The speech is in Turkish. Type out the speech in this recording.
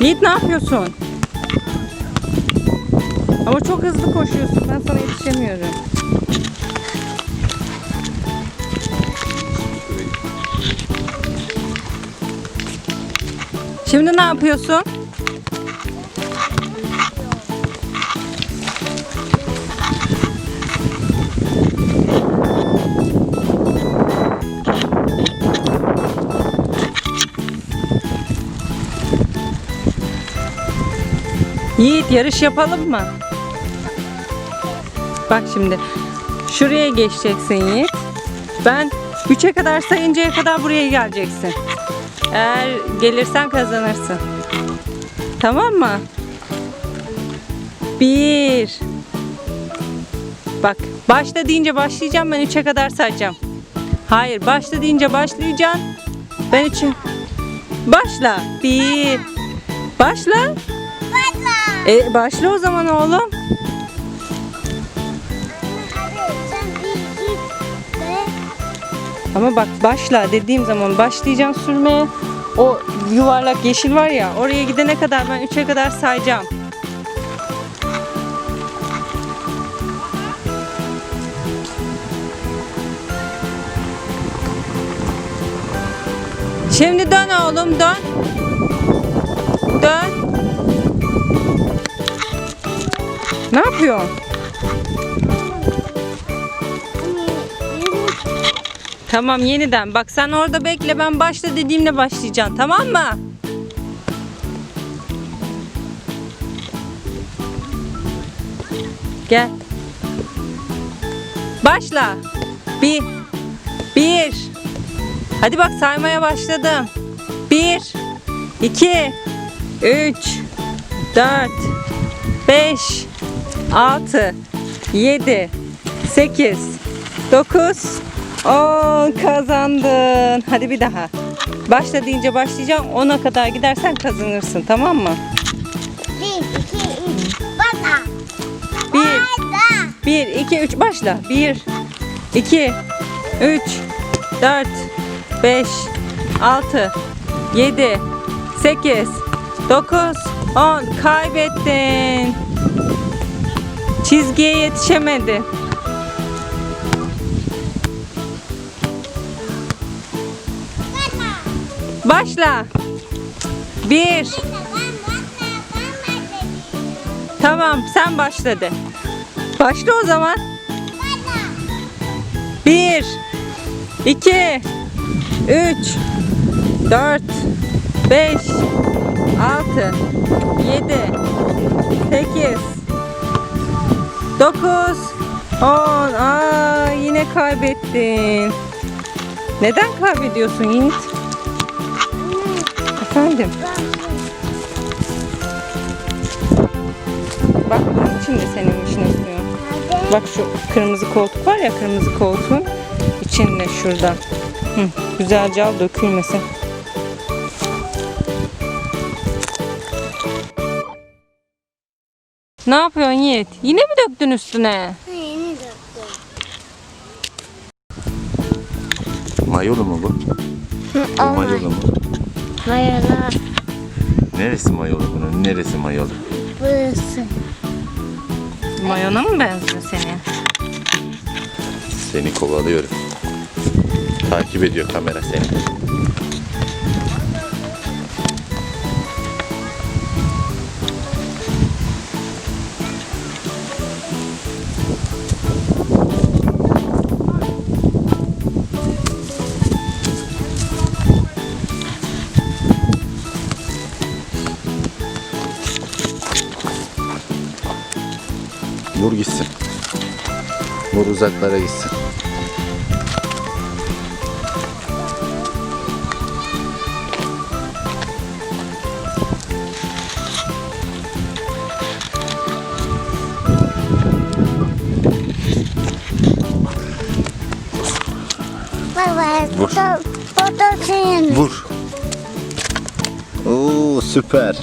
Yiğit ne yapıyorsun? Ama çok hızlı koşuyorsun. Ben sana yetişemiyorum. Şimdi ne yapıyorsun? Yiğit yarış yapalım mı? Bak şimdi. Şuraya geçeceksin Yiğit. Ben 3'e kadar sayıncaya kadar buraya geleceksin. Eğer gelirsen kazanırsın. Tamam mı? Bir. Bak başla deyince başlayacağım ben 3'e kadar sayacağım. Hayır başla deyince başlayacaksın. Ben 3'e. Başla. Bir. Başla. Başla. E başla o zaman oğlum. Ama bak başla dediğim zaman başlayacaksın sürmeye. O yuvarlak yeşil var ya oraya gidene kadar ben 3'e kadar sayacağım. Şimdi dön oğlum dön. Dön. Ne yapıyorsun? Tamam yeniden. Bak sen orada bekle ben başla dediğimde başlayacaksın tamam mı? Gel. Başla. Bir. Bir. Hadi bak saymaya başladım. Bir. iki, Üç. Dört. Beş. Altı. Yedi. Sekiz. Dokuz. On kazandın. Hadi bir daha. Başla deyince başlayacağım. Ona kadar gidersen kazanırsın tamam mı? bir, iki, üç. Başla. Bir, Başla. bir, iki, üç başla. Bir, iki, üç, dört, beş, altı, yedi, sekiz, dokuz, on. Kaybettin. Çizgiye yetişemedi. Başla. Başla. Bir. Başla. Başla. Tamam sen başladı. Başla o zaman. Başla. Bir, iki, üç, dört, beş, altı, yedi, 9 10 Aa yine kaybettin. Neden kaybediyorsun Yiğit? Efendim? Bak bunun için de senin için istiyor. Bak şu kırmızı koltuk var ya kırmızı koltuğun içinde şurada. Hı, güzelce al dökülmesin. Ne yapıyorsun Yiğit? Yine mi döktün üstüne? Yeni döktüm. Mayolu mu bu? Bu mayolu mu? Mayalar. Neresi mayolu bunun? Neresi mayolu? Burası. Mayona mı benziyor senin? Seni kovalıyorum. Takip ediyor kamera seni. Vur gitsin. Vur uzaklara gitsin. Vur. Vur. Oo süper.